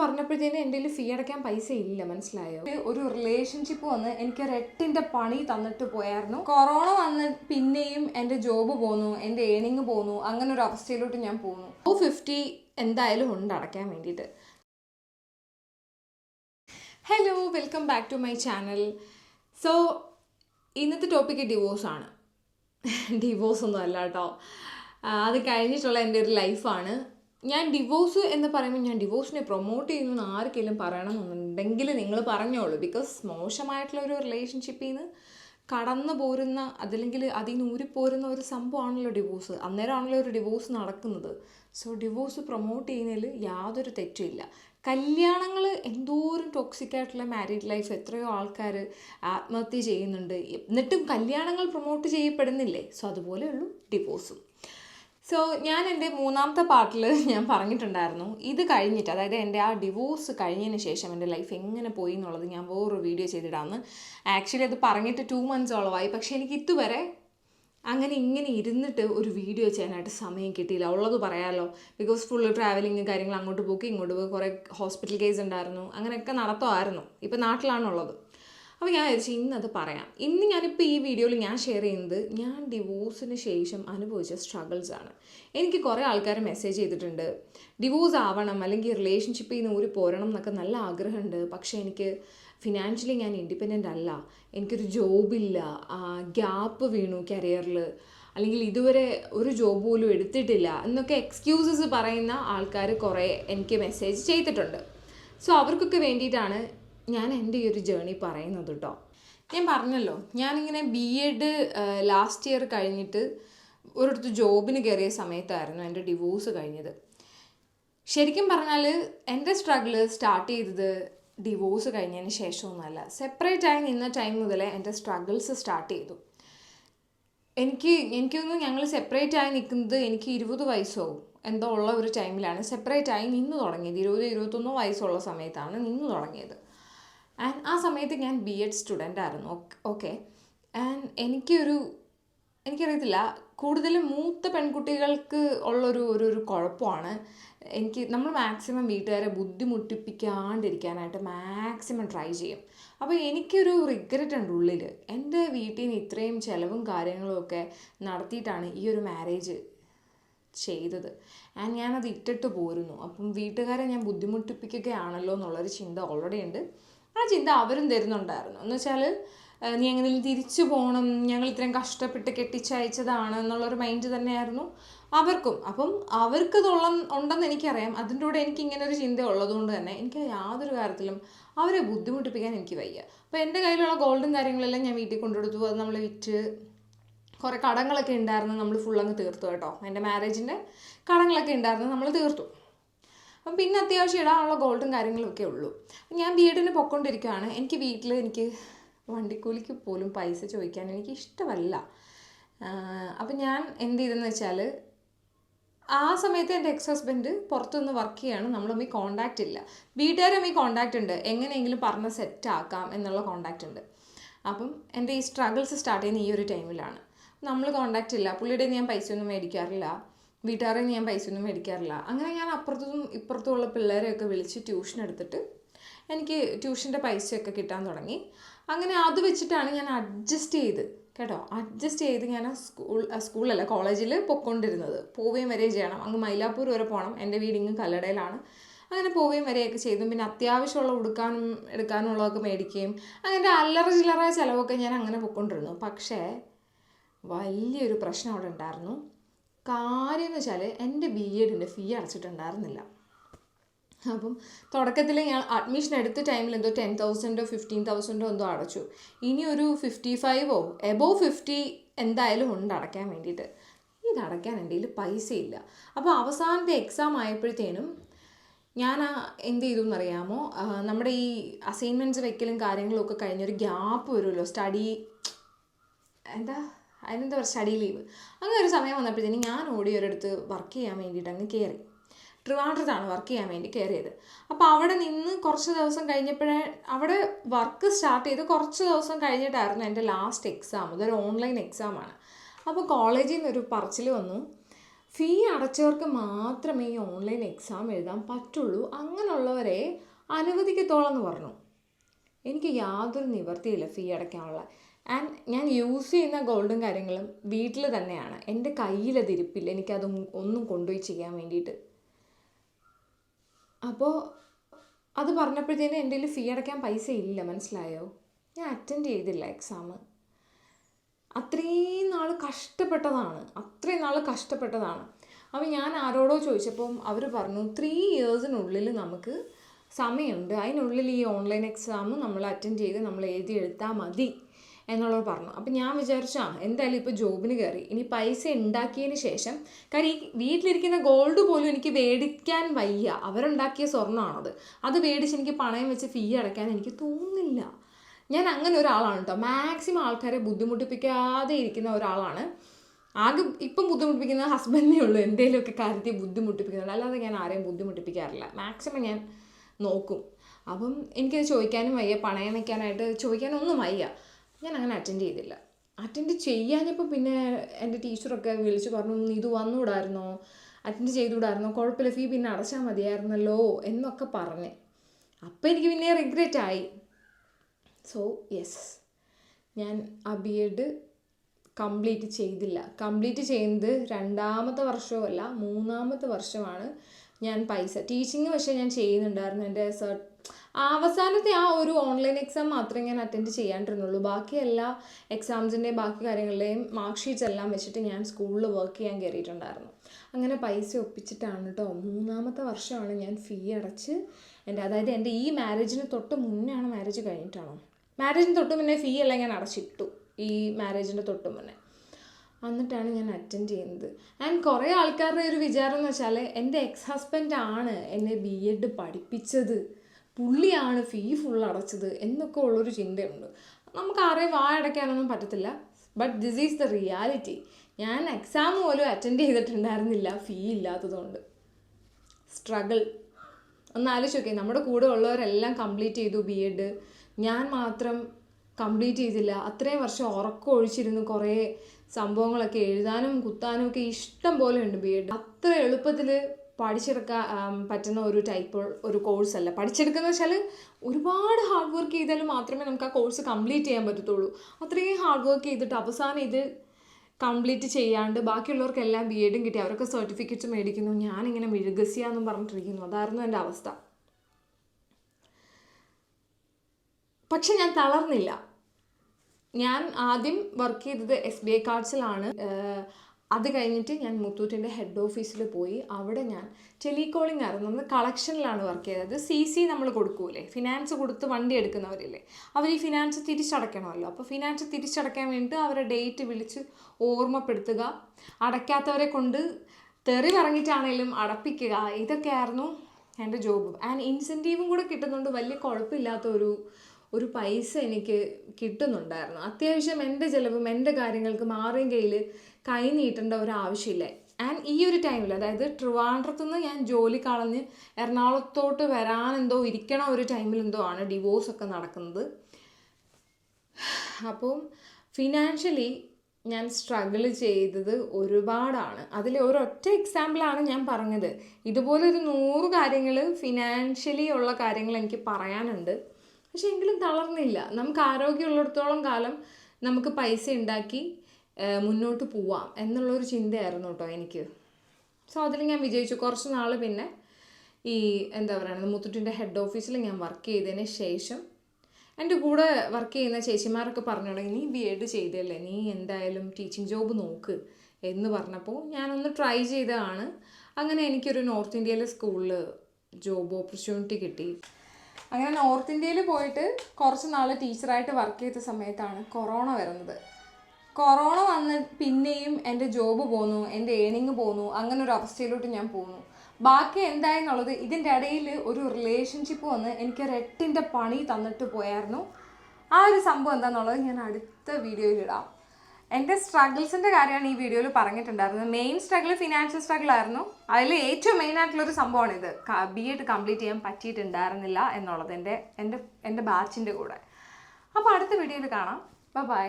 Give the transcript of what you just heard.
പറഞ്ഞപ്പോഴത്തേനും എന്റെ കയ്യിൽ ഫീ അടയ്ക്കാൻ പൈസ ഇല്ല മനസ്സിലായോ? ഒരു റിലേഷൻഷിപ്പ് വന്ന് എനിക്ക് റെട്ടിന്റെ പണി തന്നിട്ട് പോയായിരുന്നു. കൊറോണ വന്ന് പിന്നെയും എന്റെ ജോബ് പോന്നു എന്റെ ഏണിങ് പോന്നു അങ്ങനെ ഒരു അവസ്ഥയിലോട്ട് ഞാൻ പോന്നു. ടു ഫിഫ്റ്റി എന്തായാലും ഉണ്ട് അടയ്ക്കാൻ വേണ്ടിയിട്ട്. Hello welcome back to my channel so ഇന്നത്തെ ടോപ്പിക്ക് ഡിവോഴ്സാണ് ഡിവോഴ്സ് ഒന്നും അല്ല കേട്ടോ. അത് കഴിഞ്ഞിട്ടുള്ള എന്റെ ഒരു ലൈഫാണ് ഞാൻ ഡിവോഴ്സ് എന്ന് പറയുമ്പോൾ ഞാൻ ഡിവോഴ്സിനെ പ്രൊമോട്ട് ചെയ്യുന്നു ആർക്കെങ്കിലും പറയണമെന്നുണ്ടെങ്കിൽ നിങ്ങൾ പറഞ്ഞോളൂ. ബിക്കോസ് മോശമായിട്ടുള്ള ഒരു റിലേഷൻഷിപ്പിൽ നിന്ന് കടന്നു പോരുന്ന അതല്ലെങ്കിൽ അതിൽ നിന്ന് ഊരിപ്പോരുന്ന ഒരു സംഭവമാണല്ലോ ഡിവോഴ്സ് അന്നേരമാണല്ലോ ഒരു ഡിവോഴ്സ് നടക്കുന്നത്. സോ ഡിവോഴ്സ് പ്രൊമോട്ട് ചെയ്യുന്നതിൽ യാതൊരു തെറ്റുമില്ല കല്യാണങ്ങൾ എന്തോരം ടോക്സിക് ആയിട്ടുള്ള മാരീഡ് ലൈഫ് എത്രയോ ആൾക്കാർ ആത്മഹത്യ ചെയ്യുന്നുണ്ട്. എന്നിട്ടും കല്യാണങ്ങൾ പ്രൊമോട്ട് ചെയ്യപ്പെടുന്നില്ലേ? സോ അതുപോലെയുള്ളൂ ഡിവോഴ്സും സോ ഞാൻ എന്റെ മൂന്നാമത്തെ പാർട്ടിൽ ഞാൻ പറഞ്ഞിട്ടുണ്ടായിരുന്നു. ഇത് കഴിഞ്ഞിട്ട് അതായത് എന്റെ ആ ഡിവോഴ്സ് കഴിഞ്ഞതിന് ശേഷം എന്റെ ലൈഫ് എങ്ങനെ പോയി എന്നുള്ളത് ഞാൻ വേറൊരു വീഡിയോ ചെയ്തിടാന്ന്. ആക്ച്വലി അത് പറഞ്ഞിട്ട് ടു മന്ത്സോളമായി പക്ഷേ എനിക്ക് ഇതുവരെ അങ്ങനെ ഇങ്ങനെ ഇരുന്നിട്ട് ഒരു വീഡിയോ ചെയ്യാനായിട്ട് സമയം കിട്ടിയില്ല. ഉള്ളത് പറയാമല്ലോ ബിക്കോസ് ഫുൾ ട്രാവലിങ് കാര്യങ്ങൾ അങ്ങോട്ട് പോക്കി ഇങ്ങോട്ട് പോയി കുറേ ഹോസ്പിറ്റൽ കേസ് ഉണ്ടായിരുന്നു. അങ്ങനെയൊക്കെ നടത്തുമായിരുന്നു. ഇപ്പം നാട്ടിലാണുള്ളത്. അപ്പോൾ ഞാൻ വിചാരിച്ചു ഇന്നത് പറയാം. ഇന്ന് ഞാനിപ്പോൾ ഈ വീഡിയോയിൽ ഞാൻ ഷെയർ ചെയ്യുന്നത് ഞാൻ ഡിവോഴ്സിന് ശേഷം അനുഭവിച്ച സ്ട്രഗിൾസ് ആണ്. എനിക്ക് കുറേ ആൾക്കാർ മെസ്സേജ് ചെയ്തിട്ടുണ്ട്. ഡിവോഴ്സ് ആവണം അല്ലെങ്കിൽ റിലേഷൻഷിപ്പിൽ നിന്ന് ഊരി പോരണം എന്നൊക്കെ നല്ല ആഗ്രഹമുണ്ട്. പക്ഷേ എനിക്ക് ഫിനാൻഷ്യലി ഞാൻ ഇൻഡിപെൻഡന്റ് അല്ല. എനിക്കൊരു ജോബില്ല ഗ്യാപ്പ് വീണു കരിയറിൽ അല്ലെങ്കിൽ ഇതുവരെ ഒരു ജോബ് പോലും എടുത്തിട്ടില്ല എന്നൊക്കെ എക്സ്ക്യൂസസ് പറയുന്ന ആൾക്കാർ കുറേ എനിക്ക് മെസ്സേജ് ചെയ്തിട്ടുണ്ട്. സോ അവർക്കൊക്കെ വേണ്ടിയിട്ടാണ് ഞാൻ എന്റെ ഈ ഒരു ജേണി പറയുന്നത് കേട്ടോ ഞാൻ പറഞ്ഞല്ലോ ഞാനിങ്ങനെ ബി എഡ് ലാസ്റ്റ് ഇയർ കഴിഞ്ഞിട്ട് ഒരിടത്ത് ജോബിന് കയറിയ സമയത്തായിരുന്നു എന്റെ ഡിവോഴ്സ് കഴിഞ്ഞത്. ശരിക്കും പറഞ്ഞാൽ എന്റെ സ്ട്രഗിൾ സ്റ്റാർട്ട് ചെയ്തത് ഡിവോഴ്സ് കഴിഞ്ഞതിന് ശേഷമൊന്നുമല്ല. സെപ്പറേറ്റ് ആയി നിന്ന ടൈം മുതലേ എന്റെ സ്ട്രഗിൾസ് സ്റ്റാർട്ട് ചെയ്തു. എനിക്ക് എനിക്കൊന്ന് ഞങ്ങൾ സെപ്പറേറ്റ് ആയി നിൽക്കുന്നത് എനിക്ക് ഇരുപത് വയസ്സോ എന്തോ ഉള്ള ഒരു ടൈമിലാണ് സെപ്പറേറ്റ് ആയി നിന്ന് തുടങ്ങിയത്. ഇരുപത് ഇരുപത്തൊന്നോ വയസ്സുള്ള സമയത്താണ് നിന്ന് തുടങ്ങിയത്. ആൻഡ് ആ സമയത്ത് ഞാൻ ബി എഡ് സ്റ്റുഡന്റ് ആയിരുന്നു. ഓക്കെ ആൻഡ് എനിക്കൊരു എനിക്കറിയത്തില്ല. കൂടുതലും മൂത്ത പെൺകുട്ടികൾക്ക് ഉള്ളൊരു ഒരു ഒരു കുഴപ്പമാണ്. എനിക്ക് നമ്മൾ മാക്സിമം വീട്ടുകാരെ ബുദ്ധിമുട്ടിപ്പിക്കാണ്ടിരിക്കാനായിട്ട് മാക്സിമം ട്രൈ ചെയ്യും. അപ്പോൾ എനിക്കൊരു റിഗ്രറ്റ് ഉണ്ട് ഉള്ളിൽ എന്റെ വീട്ടിൽ നിന്ന് ഇത്രയും ചിലവും കാര്യങ്ങളും ഒക്കെ നടത്തിയിട്ടാണ് ഈ ഒരു മാരേജ് ചെയ്തത്. ആൻഡ് ഞാനത് ഇട്ടിട്ട് പോരുന്നു. അപ്പം വീട്ടുകാരെ ഞാൻ ബുദ്ധിമുട്ടിപ്പിക്കുകയാണല്ലോ എന്നുള്ളൊരു ചിന്ത ഓൾറെഡി ഉണ്ട്. ആ ചിന്ത അവരും തരുന്നുണ്ടായിരുന്നു. എന്ന് വെച്ചാൽ നീ എങ്ങനെയും തിരിച്ചു പോകണം ഞങ്ങൾ ഇത്രയും കഷ്ടപ്പെട്ട് കെട്ടിച്ചയച്ചതാണ് എന്നുള്ളൊരു മൈൻഡ് തന്നെയായിരുന്നു അവർക്കും. അപ്പം അവർക്ക് അവർക്കതുള്ള ഉണ്ടെന്ന് എനിക്കറിയാം. അതിന്റെ കൂടെ എനിക്ക് ഇങ്ങനെ ഒരു ചിന്ത ഉള്ളതുകൊണ്ട് തന്നെ എനിക്ക് യാതൊരു കാര്യത്തിലും അവരെ ബുദ്ധിമുട്ടിപ്പിക്കാൻ എനിക്ക് വയ്യ. അപ്പോൾ എന്റെ കയ്യിലുള്ള ഗോൾഡും കാര്യങ്ങളെല്ലാം ഞാൻ വീട്ടിൽ കൊണ്ടുകൊടുത്തു. അത് നമ്മൾ വിറ്റ് കുറേ കടങ്ങളൊക്കെ ഉണ്ടായിരുന്നു. നമ്മൾ ഫുൾ അങ്ങ് തീർത്തു കേട്ടോ. എന്റെ മാരേജിന്റെ കടങ്ങളൊക്കെ ഉണ്ടായിരുന്നു. നമ്മൾ തീർത്തു. അപ്പം പിന്നെ അത്യാവശ്യം ഇടാനുള്ള ഗോൾഡും കാര്യങ്ങളൊക്കെ ഉള്ളൂ. ഞാൻ ബി എഡിന് പൊയ്ക്കൊണ്ടിരിക്കുകയാണ്. എനിക്ക് വീട്ടിൽ എനിക്ക് വണ്ടിക്കൂലിക്ക് പോലും പൈസ ചോദിക്കാൻ എനിക്ക് ഇഷ്ടമല്ല അപ്പം ഞാൻ എന്ത് ചെയ്തെന്ന് വെച്ചാൽ ആ സമയത്ത് എന്റെ എക്സ് ഹസ്ബൻഡ് പുറത്തുനിന്ന് വർക്ക് ചെയ്യാണ്. നമ്മൾ തമ്മിൽ കോണ്ടാക്റ്റ് ഇല്ല. വീട്ടുകാരും ഈ കോണ്ടാക്റ്റ് ഉണ്ട്. എങ്ങനെയെങ്കിലും പറഞ്ഞ് സെറ്റ് ആക്കാം എന്നുള്ള കോണ്ടാക്റ്റ് ഉണ്ട്. അപ്പം എന്റെ ഈ സ്ട്രഗിൾസ് സ്റ്റാർട്ട് ചെയ്യുന്ന ഈ ഒരു ടൈമിലാണ് നമ്മൾ കോണ്ടാക്റ്റ് ഇല്ല. പുള്ളിയുടെ ഞാൻ പൈസ ഒന്നും മേടിക്കാറില്ല. വീട്ടുകാരെ ഞാൻ പൈസ ഒന്നും മേടിക്കാറില്ല. അങ്ങനെ ഞാൻ അപ്പുറത്തും ഇപ്പുറത്തുമുള്ള പിള്ളേരെയൊക്കെ വിളിച്ച് ട്യൂഷൻ എടുത്തിട്ട് എനിക്ക് ട്യൂഷന്റെ പൈസയൊക്കെ കിട്ടാൻ തുടങ്ങി. അങ്ങനെ അത് വെച്ചിട്ടാണ് ഞാൻ അഡ്ജസ്റ്റ് ചെയ്ത് കേട്ടോ അഡ്ജസ്റ്റ് ചെയ്ത് ഞാൻ ആ സ്കൂൾ സ്കൂളല്ല കോളേജിൽ പൊയ്ക്കൊണ്ടിരുന്നത്. പോവുകയും വരെയും ചെയ്യണം. അങ്ങ് മൈലാപ്പൂർ വരെ പോകണം. എന്റെ വീട് ഇങ്ങ് കല്ലടയിലാണ്. അങ്ങനെ പോവുകയും വരെയൊക്കെ ചെയ്തു. പിന്നെ അത്യാവശ്യമുള്ള ഉടുക്കാനും എടുക്കാനുള്ളതൊക്കെ മേടിക്കുകയും അങ്ങനെ അല്ലറ ചില്ലറ ചിലവൊക്കെ ഞാൻ അങ്ങനെ പൊയ്ക്കൊണ്ടിരുന്നു. പക്ഷേ വലിയൊരു പ്രശ്നം അവിടെ ഉണ്ടായിരുന്നു. കാര്യം എന്ന് വെച്ചാൽ എന്റെ ബി എഡിന്റെ ഫീ അടച്ചിട്ടുണ്ടായിരുന്നില്ല. അപ്പം തുടക്കത്തിൽ ഞാൻ അഡ്മിഷൻ എടുത്ത ടൈമിൽ എന്തോ ടെൻ തൗസൻഡോ ഫിഫ്റ്റീൻ തൗസൻഡോ എന്തോ അടച്ചു. ഇനി ഒരു ഫിഫ്റ്റി ഫൈവോ എബോവ് ഫിഫ്റ്റി എന്തായാലും ഉണ്ട് അടയ്ക്കാൻ വേണ്ടിയിട്ട്. ഇത് അടയ്ക്കാൻ എന്റെ കയ്യിൽ പൈസ ഇല്ല അപ്പോൾ അവസാനത്തെ എക്സാം ആയപ്പോഴത്തേനും ഞാൻ എന്ത് ചെയ്തു എന്നറിയാമോ? നമ്മുടെ ഈ അസൈൻമെന്റ്സ് വെക്കലും കാര്യങ്ങളും ഒക്കെ കഴിഞ്ഞൊരു ഗ്യാപ്പ് വരുമല്ലോ. സ്റ്റഡി എന്താ? അതിനെന്താ പറയുക സ്റ്റഡി ലീവ് അങ്ങനെ ഒരു സമയം വന്നപ്പോഴത്തേനും ഞാൻ ഓടി ഒരിടത്ത് വർക്ക് ചെയ്യാൻ വേണ്ടിയിട്ട് അങ്ങ് കയറി ട്രിവാൻഡ്രത്താണ് വർക്ക് ചെയ്യാൻ വേണ്ടി കയറിയത് അപ്പോൾ അവിടെ നിന്ന് കുറച്ച് ദിവസം കഴിഞ്ഞപ്പോഴേ അവിടെ വർക്ക് സ്റ്റാർട്ട് ചെയ്ത് കുറച്ച് ദിവസം കഴിഞ്ഞിട്ടായിരുന്നു എന്റെ ലാസ്റ്റ് എക്സാം ഇതൊരു ഓൺലൈൻ എക്സാമാണ് അപ്പോൾ കോളേജിൽ നിന്നൊരു പറച്ചിൽ വന്നു. ഫീ അടച്ചവർക്ക് മാത്രമേ ഈ ഓൺലൈൻ എക്സാം എഴുതാൻ പറ്റുള്ളൂ. അങ്ങനെയുള്ളവരെ അനുവദിക്കത്തോളം എന്ന് പറഞ്ഞു. എനിക്ക് യാതൊരു നിവർത്തിയില്ല ഫീ അടയ്ക്കാനുള്ള. ആൻഡ് ഞാൻ യൂസ് ചെയ്യുന്ന ഗോൾഡും കാര്യങ്ങളും വീട്ടിൽ തന്നെയാണ്. എന്റെ കയ്യിലത് ഇരിപ്പില്ല. എനിക്കത് ഒന്നും കൊണ്ടുപോയി ചെയ്യാൻ വേണ്ടിയിട്ട്. അപ്പോൾ അത് പറഞ്ഞപ്പോഴത്തേനും എന്റെ കയ്യിൽ ഫീ അടയ്ക്കാൻ പൈസ ഇല്ല. മനസ്സിലായോ? ഞാൻ അറ്റൻഡ് ചെയ്തില്ല എക്സാം അത്രയും നാൾ കഷ്ടപ്പെട്ടതാണ്. അത്രയും നാൾ കഷ്ടപ്പെട്ടതാണ്. അപ്പോൾ ഞാൻ ആരോടോ ചോദിച്ചപ്പം അവർ പറഞ്ഞു ത്രീ ഇയേഴ്സിനുള്ളിൽ നമുക്ക് സമയമുണ്ട്. അതിനുള്ളിൽ ഈ ഓൺലൈൻ എക്സാം നമ്മൾ അറ്റൻഡ് ചെയ്ത് നമ്മൾ എഴുതി എടുത്താൽ മതി. എന്നുള്ളത് പറഞ്ഞു. അപ്പം ഞാൻ വിചാരിച്ചു ആ എന്തായാലും ഇപ്പോൾ ജോബിന് കയറി ഇനി പൈസ ഉണ്ടാക്കിയതിന് ശേഷം കാര്യം ഈ വീട്ടിലിരിക്കുന്ന ഗോൾഡ് പോലും എനിക്ക് മേടിക്കാൻ വയ്യ. അവരുണ്ടാക്കിയ സ്വർണമാണത് അത്? മേടിച്ച് എനിക്ക് പണയം വെച്ച് ഫീ അടയ്ക്കാൻ എനിക്ക് തോന്നുന്നില്ല. ഞാൻ അങ്ങനെ ഒരാളാണ് കേട്ടോ മാക്സിമം ആൾക്കാരെ ബുദ്ധിമുട്ടിപ്പിക്കാതെ ഇരിക്കുന്ന ഒരാളാണ്. ആകെ ഇപ്പം ബുദ്ധിമുട്ടിപ്പിക്കുന്ന ഹസ്ബൻഡേ ഉള്ളൂ. എന്തെങ്കിലുമൊക്കെ കാര്യത്തിൽ ബുദ്ധിമുട്ടിപ്പിക്കുന്നത് അല്ലാതെ ഞാൻ ആരെയും ബുദ്ധിമുട്ടിപ്പിക്കാറില്ല. മാക്സിമം ഞാൻ നോക്കും. അപ്പം എനിക്കത് ചോദിക്കാനും വയ്യ. പണയം വയ്ക്കാനായിട്ട് ചോദിക്കാനൊന്നും വയ്യ. ഞാൻ അങ്ങനെ അറ്റൻഡ് ചെയ്തില്ല. അറ്റൻഡ് ചെയ്യാഞ്ഞപ്പോൾ പിന്നെ എന്റെ ടീച്ചറൊക്കെ വിളിച്ച് പറഞ്ഞു "നീ ഇത് വന്നുകൂടായിരുന്നോ അറ്റൻഡ് ചെയ്തുകൂടായിരുന്നോ? കുഴപ്പമില്ല ഫീ പിന്നെ അടച്ചാൽ മതിയായിരുന്നല്ലോ എന്നൊക്കെ പറഞ്ഞ്. അപ്പോൾ എനിക്ക് പിന്നെ റിഗ്രറ്റ് ആയി. സോ യെസ് ഞാൻ ആ ബി എഡ് കംപ്ലീറ്റ് ചെയ്തില്ല. കംപ്ലീറ്റ് ചെയ്യുന്നത് രണ്ടാമത്തെ വർഷമല്ല മൂന്നാമത്തെ വർഷമാണ് ഞാൻ പൈസ. ടീച്ചിങ് പക്ഷേ ഞാൻ ചെയ്യുന്നുണ്ടായിരുന്നു. എന്റെ അവസാനത്തെ ആ ഒരു ഓൺലൈൻ എക്സാം മാത്രമേ ഞാൻ അറ്റൻഡ് ചെയ്യാണ്ടിരുന്നുള്ളൂ. ബാക്കി എല്ലാ എക്സാംസിന്റെയും ബാക്കി കാര്യങ്ങളുടെയും മാർക്ക് ഷീറ്റ്സ് എല്ലാം വെച്ചിട്ട് ഞാൻ സ്കൂളിൽ വർക്ക് ചെയ്യാൻ കയറിയിട്ടുണ്ടായിരുന്നു അങ്ങനെ പൈസ ഒപ്പിച്ചിട്ടാണ് കേട്ടോ മൂന്നാമത്തെ വർഷമാണ് ഞാൻ ഫീ അടച്ച് എന്റെ അതായത് എന്റെ ഈ മാരേജിന് തൊട്ട് മുന്നേ ആണ് മാരേജ് കഴിഞ്ഞിട്ടാണോ മാരേജിന് തൊട്ട് മുന്നേ ഫീ എല്ലാം ഞാൻ അടച്ചിട്ടു. ഈ മാരേജിന്റെ തൊട്ട് മുന്നേ. എന്നിട്ടാണ് ഞാൻ അറ്റൻഡ് ചെയ്യുന്നത്. ആൻഡ് കുറേ ആൾക്കാരുടെ ഒരു വിചാരം എന്ന് വെച്ചാൽ എന്റെ എക്സ് ഹസ്ബൻഡ് ആണ് എന്നെ ബി എഡ് പഠിപ്പിച്ചത്. പുള്ളിയാണ് ഫീ ഫുൾ അടച്ചത് എന്നൊക്കെ ഉള്ളൊരു ചിന്തയുണ്ട്. നമുക്ക് ആരെയും വായടയ്ക്കാനൊന്നും പറ്റത്തില്ല. But this is the reality ഞാൻ എക്സാം പോലും അറ്റൻഡ് ചെയ്തിട്ടുണ്ടായിരുന്നില്ല ഫീ ഇല്ലാത്തതുകൊണ്ട്. സ്ട്രഗിൾ ഒന്ന് ആലോചിച്ച് നോക്കി നമ്മുടെ കൂടെ ഉള്ളവരെല്ലാം കംപ്ലീറ്റ് ചെയ്തു ബി എഡ് ഞാൻ മാത്രം കംപ്ലീറ്റ് ചെയ്തില്ല. അത്രയും വർഷം ഉറക്കം ഒഴിച്ചിരുന്നു. കുറേ സംഭവങ്ങളൊക്കെ എഴുതാനും കുത്താനും ഒക്കെ ഇഷ്ടം പോലെ ഉണ്ട് ബി എഡ് അത്ര എളുപ്പത്തിൽ പഠിച്ചെടുക്കാൻ പറ്റുന്ന ഒരു ടൈപ്പ് ഒരു കോഴ്സല്ല പഠിച്ചെടുക്കുന്ന വെച്ചാൽ ഒരുപാട് ഹാർഡ് വർക്ക് ചെയ്താൽ മാത്രമേ നമുക്ക് ആ കോഴ്സ് കംപ്ലീറ്റ് ചെയ്യാൻ പറ്റത്തുള്ളൂ. അത്രയും ഹാർഡ് വർക്ക് ചെയ്തിട്ട് അവസാനം ഇത് കംപ്ലീറ്റ് ചെയ്യാണ്ട് ബാക്കിയുള്ളവർക്കെല്ലാം ബി എഡും കിട്ടി. അവരൊക്കെ സർട്ടിഫിക്കറ്റ്സ് മേടിക്കുന്നു. ഞാനിങ്ങനെ മെഴുകസിയാന്നും പറഞ്ഞിട്ടിരിക്കുന്നു. അതായിരുന്നു എന്റെ അവസ്ഥ. പക്ഷെ ഞാൻ തളർന്നില്ല. ഞാൻ ആദ്യം വർക്ക് ചെയ്തത് എസ് ബി ഐ കാർഡ്സിലാണ് അത് കഴിഞ്ഞിട്ട് ഞാൻ മുത്തൂറ്റിന്റെ ഹെഡ് ഓഫീസിൽ പോയി. അവിടെ ഞാൻ ടെലികോളിംഗ് ആയിരുന്നു. നമ്മൾ കളക്ഷനിലാണ് വർക്ക് ചെയ്തത്. സി സി നമ്മൾ കൊടുക്കൂലേ? ഫിനാൻസ് കൊടുത്ത് വണ്ടി എടുക്കുന്നവരില്ലേ? അവർ ഈ ഫിനാൻസ് തിരിച്ചടയ്ക്കണമല്ലോ. അപ്പോൾ ഫിനാൻസ് തിരിച്ചടയ്ക്കാൻ വേണ്ടിയിട്ട് അവരെ ഡേറ്റ് വിളിച്ച് ഓർമ്മപ്പെടുത്തുക. അടയ്ക്കാത്തവരെ കൊണ്ട് തെറി പറഞ്ഞിട്ടാണേലും അടപ്പിക്കുക. ഇതൊക്കെയായിരുന്നു എന്റെ ജോബ് ആൻഡ് ഇൻസെന്റീവും കൂടെ കിട്ടുന്നുണ്ട്. വലിയ കുഴപ്പമില്ലാത്ത ഒരു ഒരു പൈസ എനിക്ക് കിട്ടുന്നുണ്ടായിരുന്നു. അത്യാവശ്യം എന്റെ ചിലവും എന്റെ കാര്യങ്ങൾക്കും ആരെയും കയ്യിൽ കൈ നീട്ടേണ്ട ഒരു ആവശ്യമില്ല ആൻഡ് ഈ ഒരു ടൈമിൽ അതായത് ട്രിവാൻഡ്രത്ത് നിന്ന് ഞാൻ ജോലി കളഞ്ഞ് എറണാകുളത്തോട്ട് വരാൻ എന്തോ ഇരിക്കണ ഒരു ടൈമിൽ എന്തോ ആണ് ഡിവോഴ്സ് ഒക്കെ നടക്കുന്നത്. അപ്പം ഫിനാൻഷ്യലി ഞാൻ സ്ട്രഗിൾ ചെയ്തത് ഒരുപാടാണ്. അതിൽ ഒരൊറ്റ എക്സാമ്പിളാണ് ഞാൻ പറഞ്ഞത്. ഇതുപോലൊരു നൂറ് കാര്യങ്ങൾ ഫിനാൻഷ്യലി ഉള്ള കാര്യങ്ങൾ എനിക്ക് പറയാനുണ്ട്. പക്ഷെ എങ്കിലും തളർന്നില്ല. നമുക്ക് ആരോഗ്യമുള്ളിടത്തോളം കാലം നമുക്ക് പൈസ ഉണ്ടാക്കി മുന്നോട്ട് പോവാം എന്നുള്ളൊരു ചിന്തയായിരുന്നു കേട്ടോ എനിക്ക്. സോ അതിൽ ഞാൻ വിജയിച്ചു. കുറച്ച് നാൾ പിന്നെ ഈ എന്താ പറയുക മുത്തൂറ്റിന്റെ ഹെഡ് ഓഫീസിൽ ഞാൻ വർക്ക് ചെയ്തതിന് ശേഷം എന്റെ കൂടെ വർക്ക് ചെയ്യുന്ന ചേച്ചിമാരൊക്കെ പറഞ്ഞു തുടങ്ങി നീ ബി എഡ് ചെയ്തല്ലേ നീ എന്തായാലും ടീച്ചിങ് ജോബ് നോക്ക് എന്ന് പറഞ്ഞപ്പോൾ ഞാനൊന്ന് ട്രൈ ചെയ്തതാണ്. അങ്ങനെ എനിക്കൊരു നോർത്ത് ഇന്ത്യയിലെ സ്കൂളിൽ ജോബ് ഓപ്പർച്യൂണിറ്റി കിട്ടി. അങ്ങനെ നോർത്ത് ഇന്ത്യയിൽ പോയിട്ട് കുറച്ച് നാൾ ടീച്ചറായിട്ട് വർക്ക് ചെയ്ത സമയത്താണ് കൊറോണ വരുന്നത്. കൊറോണ വന്ന് പിന്നെയും എന്റെ ജോബ് പോന്നു എന്റെ ഏണിങ് പോന്നു അങ്ങനെ ഒരു അവസ്ഥയിലോട്ട് ഞാൻ പോന്നു. ബാക്കി എന്തായെന്നുള്ളത് ഇതിന്റെ ഇടയിൽ ഒരു റിലേഷൻഷിപ്പ് വന്ന് എനിക്കൊരു റെട്ടിന്റെ പണി തന്നിട്ട് പോയായിരുന്നു. ആ ഒരു സംഭവം എന്താണെന്നുള്ളത് ഞാൻ അടുത്ത വീഡിയോയിൽ ഇടാം. എന്റെ സ്ട്രഗിൾസിന്റെ കാര്യമാണ് ഈ വീഡിയോയിൽ പറഞ്ഞിട്ടുണ്ടായിരുന്നത്. മെയിൻ സ്ട്രഗിൾ ഫിനാൻഷ്യൽ സ്ട്രഗിൾ ആയിരുന്നു. അതിൽ ഏറ്റവും മെയിൻ ആയിട്ടുള്ളൊരു സംഭവമാണ് ഇത് ബി എഡ് കംപ്ലീറ്റ് ചെയ്യാൻ പറ്റിയിട്ടുണ്ടായിരുന്നില്ല എന്നുള്ളത് എന്റെ എന്റെ എന്റെ ബാച്ചിന്റെ കൂടെ. അപ്പോൾ അടുത്ത വീഡിയോയിൽ കാണാം. ബൈ